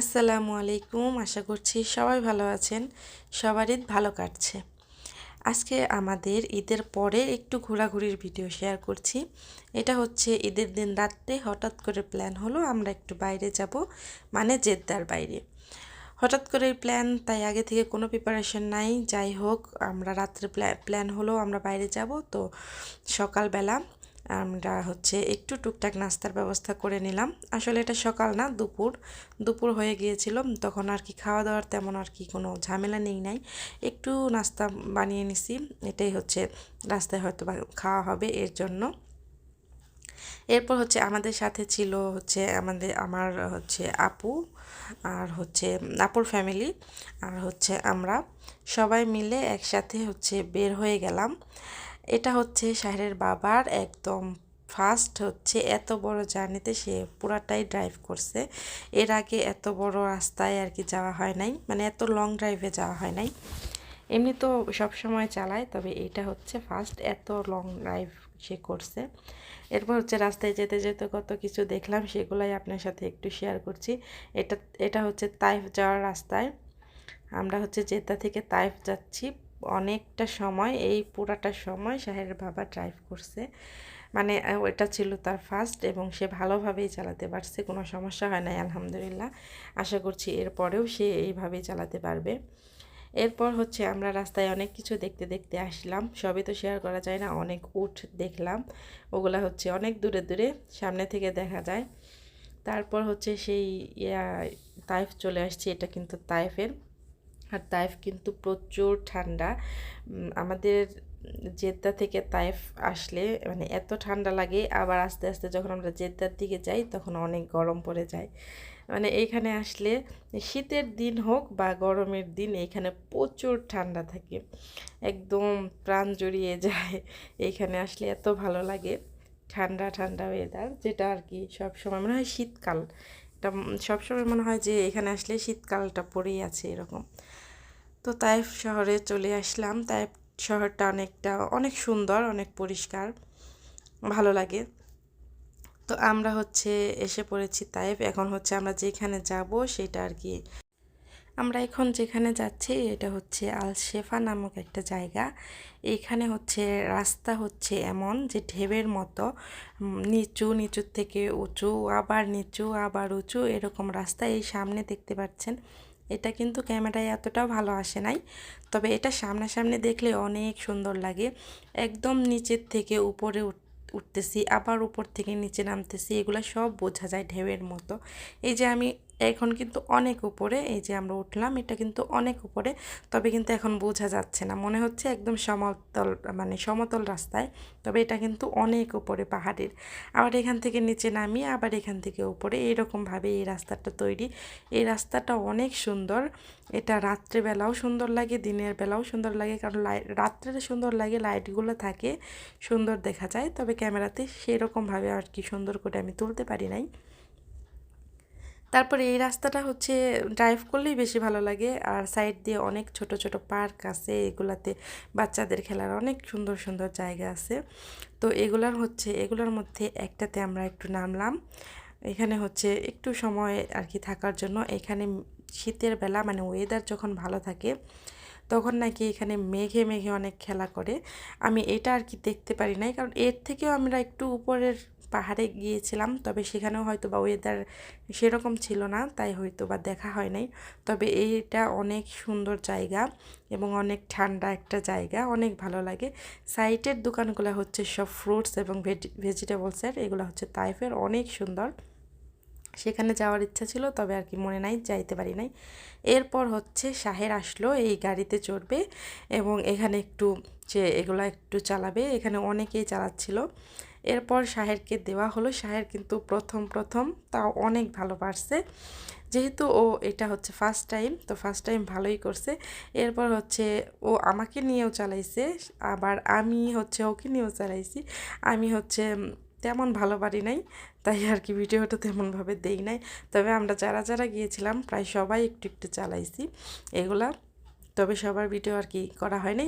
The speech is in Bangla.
আসসালামু আলাইকুম, আশা করছি সবাই ভালো আছেন। সবার ঈদ ভালো কাটছে। আজকে আমাদের ঈদের পরে একটু ঘোরাঘুরির ভিডিও শেয়ার করছি। এটা হচ্ছে ঈদের দিন রাত্রে হঠাৎ করে প্ল্যান হলো আমরা একটু বাইরে যাব মানে জেদ্দার বাইরে। হঠাৎ করে প্ল্যান, তাই আগে থেকে কোনো প্রিপারেশন নাই। যাই হোক, আমরা রাত্রে প্ল্যান হলো আমরা বাইরে যাব। তো সকালবেলা আমরা হচ্ছে একটু টুকটাক নাস্তার ব্যবস্থা করে নিলাম। আসলে এটা সকাল না, দুপুর। দুপুর হয়ে গিয়েছিল, তখন আর কি খাওয়া দাওয়ার তেমন আর কি কোনো ঝামেলা নেই নাই। একটু নাস্তা বানিয়ে নিছি, এটাই হচ্ছে রাস্তায় হয়তো খাওয়া হবে এর জন্য। এরপর হচ্ছে আমাদের সাথে ছিল হচ্ছে আমাদের, আমার হচ্ছে আপু আর হচ্ছে আপুর ফ্যামিলি আর হচ্ছে আমরা। সবাই মিলে একসাথে হচ্ছে বের হয়ে গেলাম। এটা হচ্ছে শাহরের বাবার একদম ফার্স্ট হচ্ছে এত বড় জার্নিতে সে পুরাটাই ড্রাইভ করছে। এর আগে এত বড় রাস্তায় আর কি যাওয়া হয় নাই মানে এত লং ড্রাইভে যাওয়া হয় নাই। এমনি তো সব সময় চালায়, তবে এটা হচ্ছে ফার্স্ট এত লং ড্রাইভ সে করছে। এরপর হচ্ছে রাস্তায় যেতে যেতে কত কিছু দেখলাম, সেগুলাই আপনার সাথে একটু শেয়ার করছি। এটা এটা হচ্ছে তাইফ যাওয়ার রাস্তায়। আমরা হচ্ছে জেদ্দা থেকে তাইফ যাচ্ছি। অনেকটা সময়, এই পুরাটা সময় শাহের বাবা ড্রাইভ করছে। মানে ওইটা ছিল তার ফার্স্ট এবং সে ভালোভাবেই চালাতে পারছে, কোনো সমস্যা হয় নাই, আলহামদুলিল্লাহ। আশা করছি এরপরেও সে এইভাবেই চালাতে পারবে। এরপর হচ্ছে আমরা রাস্তায় অনেক কিছু দেখতে দেখতে আসলাম, সবই তো শেয়ার করা যায় না, অনেক উঠ দেখলাম। ওগুলা হচ্ছে অনেক দূরে দূরে, সামনে থেকে দেখা যায়। তারপর হচ্ছে সেই তাইফ চলে আসছে, এটা কিন্তু তাইফের। আর তাইফ কিন্তু প্রচুর ঠান্ডা। আমাদের জেদ্দা থেকে তাইফ আসলে মানে এত ঠান্ডা লাগে, আবার আস্তে আস্তে যখন আমরা জেদ্দার দিকে যাই তখন অনেক গরম পড়ে যায়। মানে এইখানে আসলে শীতের দিন হোক বা গরমের দিন এইখানে প্রচুর ঠান্ডা থাকে। একদম প্রাণ জড়িয়ে যায়। এইখানে আসলে এত ভালো লাগে, ঠান্ডা ঠান্ডা ওয়েদার যেটা আর কি সব সময় মনে হয় শীতকাল। এটা সবসময় মনে হয় যে এখানে আসলে শীতকালটা পড়েই আছে এরকম। তো তাইফ শহরে চলে আসলাম। তাইফ শহরটা অনেকটা, অনেক সুন্দর, অনেক পরিষ্কার, ভালো লাগে। তো আমরা হচ্ছে এসে পড়েছি তাইফ এখন হচ্ছে আমরা যেখানে যাব সেটা আর কি। আমরা এখন যেখানে যাচ্ছি এটা হচ্ছে আল শেফা নামক একটা জায়গা। এইখানে হচ্ছে রাস্তা হচ্ছে এমন যে ঢেবের মতো। নিচু নিচুর থেকে উঁচু, আবার নিচু, আবার উঁচু, এরকম রাস্তা এই সামনে দেখতে পাচ্ছেন। এটা কিন্তু ক্যামেরায় এতটাও ভালো আসে নাই। তবে এটা সামনাসামনি দেখলে অনেক সুন্দর লাগে। একদম নিচের থেকে উপরে উঠতেছি, আবার উপর থেকে নিচে নামতেছি, এগুলো সব বোঝা যায় ঢেউয়ের মতো। এই যে আমি এখন কিন্তু অনেক উপরে, এই যে আমরা উঠলাম, এটা কিন্তু অনেক উপরে, তবে কিন্তু এখন বোঝা যাচ্ছে না। মনে হচ্ছে একদম সমতল মানে সমতল রাস্তায়, তবে এটা কিন্তু অনেক উপরে পাহাড়ের। আবার এখান থেকে নিচে নামি আবার এখান থেকে উপরে, এইরকমভাবে এই রাস্তাটা তৈরি। এই রাস্তাটা অনেক সুন্দর। এটা রাত্রেবেলাও সুন্দর লাগে, দিনের বেলাও সুন্দর লাগে, কারণ লাইট রাত্রে সুন্দর লাগে, লাইটগুলো থাকে, সুন্দর দেখা যায়, তবে ক্যামেরাতে সেরকমভাবে আর কি সুন্দর করে আমি তুলতে পারি নাই। তারপরে এই রাস্তাটা হচ্ছে ড্রাইভ করলেই বেশি ভালো লাগে। আর সাইড দিয়ে অনেক ছোট ছোট পার্ক আছে। এগুলাতে বাচ্চাদের খেলার অনেক সুন্দর সুন্দর জায়গা আছে। তো এগুলার হচ্ছে, এগুলোর মধ্যে একটাতে আমরা একটু নামলাম। এখানে হচ্ছে একটু সময় আর কি থাকার জন্য। এখানে শীতের বেলা মানে ওয়েদার যখন ভালো থাকে, তখন নাকি এখানে মেঘে মেঘে অনেক খেলা করে। আমি এটা আর কি দেখতে পারি নাই। কারণ এর থেকেও আমরা একটু উপরের পাহাড়ে গিয়েছিলাম, তবে সেখানেও হয়তো বা ওয়েদার সেরকম ছিল না, তাই হয়তো বা দেখা হয় নাই। তবে এইটা অনেক সুন্দর জায়গা এবং অনেক ঠান্ডা একটা জায়গা, অনেক ভালো লাগে। সাইটের দোকানগুলো হচ্ছে সব ফ্রুটস এবং ভেজিটেবলসের এগুলো হচ্ছে তাইফের অনেক সুন্দর। সেখানে যাওয়ার ইচ্ছা ছিল, তবে আর কি মনে নাই, যাইতে পারি নাই। এরপর হচ্ছে শাহের আসলো, এই গাড়িতে চড়বে এবং এখানে একটু যে এগুলো একটু চালাবে, এখানে অনেকেই চালাচ্ছিল। এরপর শাহেরকে দেওয়া হলো। শাহের কিন্তু প্রথম প্রথম তাও অনেক ভালো পারছে। যেহেতু ও এটা হচ্ছে ফার্স্ট টাইম তো ফার্স্ট টাইম ভালোই করছে। এরপর হচ্ছে ও আমাকে নিয়েও চালাইছে, আবার আমি হচ্ছে ওকে নিয়েও চালাইছি। আমি হচ্ছে তেমন ভালো পারি নাই, তাই আর কি ভিডিওটা তেমনভাবে দেই নাই। তবে আমরা যারা যারা গিয়েছিলাম, প্রায় সবাই একটু একটু চালাইছি এগুলা। তবে সবার ভিডিও আর কি করা হয়নি